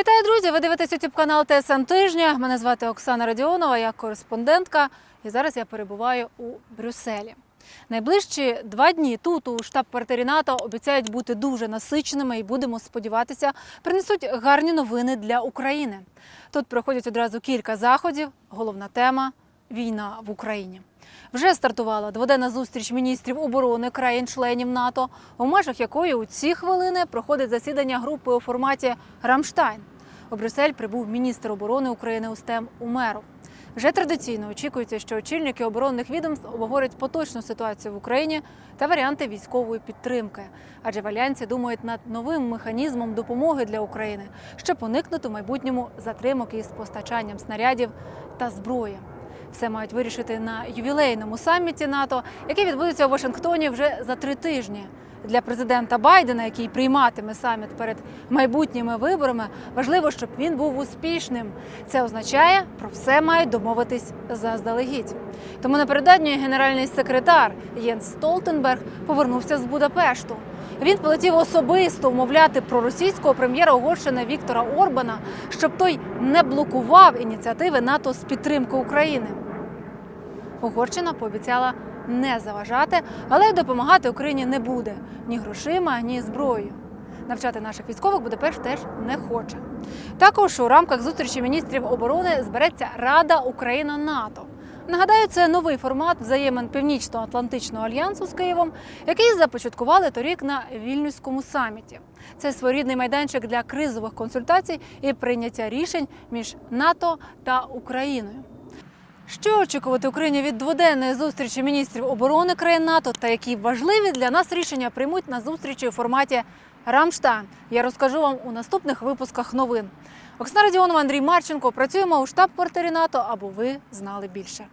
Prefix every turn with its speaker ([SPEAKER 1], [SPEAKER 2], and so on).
[SPEAKER 1] Вітаю, друзі! Ви дивитесь youtube канал ТСН тижня. Мене звати Оксана Радіонова, я кореспондентка. І зараз я перебуваю у Брюсселі. Найближчі два дні тут, у штаб-квартирі НАТО, обіцяють бути дуже насиченими і будемо сподіватися, принесуть гарні новини для України. Тут проходять одразу кілька заходів. Головна тема війна в Україні. Вже стартувала дводенна зустріч міністрів оборони країн-членів НАТО, у межах якої у ці хвилини проходить засідання групи у форматі Рамштайн. У Брюссель прибув міністр оборони України Устем Умеров. Вже традиційно очікується, що очільники оборонних відомств обговорять поточну ситуацію в Україні та варіанти військової підтримки. Адже в альянсі думають над новим механізмом допомоги для України, щоб уникнути в майбутньому затримок із постачанням снарядів та зброї. Все мають вирішити на ювілейному саміті НАТО, який відбудеться у Вашингтоні вже за три тижні. Для президента Байдена, який прийматиме саміт перед майбутніми виборами, важливо, щоб він був успішним. Це означає, про все мають домовитись заздалегідь. Тому напередодні генеральний секретар Єнс Столтенберг повернувся з Будапешту. Він полетів особисто умовляти проросійського прем'єра Угорщини Віктора Орбана, щоб той не блокував ініціативи НАТО з підтримки України. Угорщина пообіцяла не заважати, але допомагати Україні не буде ні грошима, ні зброєю. Навчати наших військових Будапешт теж не хоче. Також у рамках зустрічі міністрів оборони збереться Рада Україна НАТО. Нагадаю, це новий формат взаємин Північно-Атлантичного альянсу з Києвом, який започаткували торік на вільнюському саміті. Це своєрідний майданчик для кризових консультацій і прийняття рішень між НАТО та Україною. Що очікувати Україні від дводенної зустрічі міністрів оборони країн НАТО та які важливі для нас рішення приймуть на зустрічі у форматі Рамштайн? Я розкажу вам у наступних випусках новин. Оксана Радіонова, Андрій Марченко. Працюємо у штаб-квартирі НАТО, аби ви знали більше.